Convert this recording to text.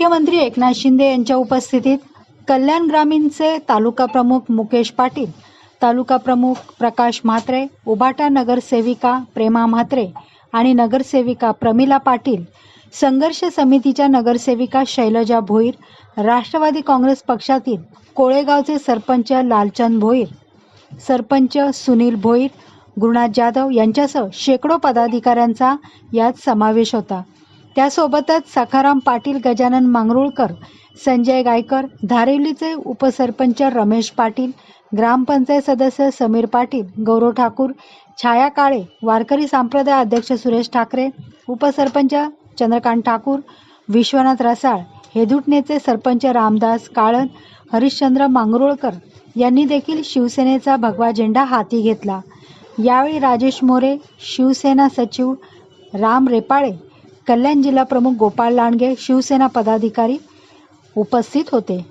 मुख्यमंत्री एकनाथ शिंदे यांच्या उपस्थितीत कल्याण ग्रामीणचे तालुका प्रमुख मुकेश पाटील तालुका प्रमुख प्रकाश म्हात्रे उबाटा नगरसेविका प्रेमा म्हात्रे आणि नगरसेविका प्रमिला पाटील संघर्ष समितीच्या नगरसेविका शैलजा भोईर राष्ट्रवादी काँग्रेस पक्षातील कोळेगावचे सरपंच लालचंद भोईर सरपंच सुनील भोईर गुरुनाथ जाधव यांच्यासह शेकडो पदाधिकाऱ्यांचा यात समावेश होता. त्यासोबतच सखाराम पाटील गजानन मांगरुळकर संजय गायकर धारिवलीचे उपसरपंच रमेश पाटील ग्रामपंचायत सदस्य समीर पाटील गौरव ठाकूर छाया काळे वारकरी संप्रदाय अध्यक्ष सुरेश ठाकरे उपसरपंच चंद्रकांत ठाकूर विश्वनाथ रसाळ हेदुटणेचे सरपंच रामदास काळन हरिश्चंद्र मांगरुळकर यांनी देखील शिवसेनेचा भगवा झेंडा हाती घेतला. यावेळी राजेश मोरे शिवसेना सचिव राम रेपाळे कल्याण जिल्हा प्रमुख गोपाळ लांडगे शिवसेना पदाधिकारी उपस्थित होते.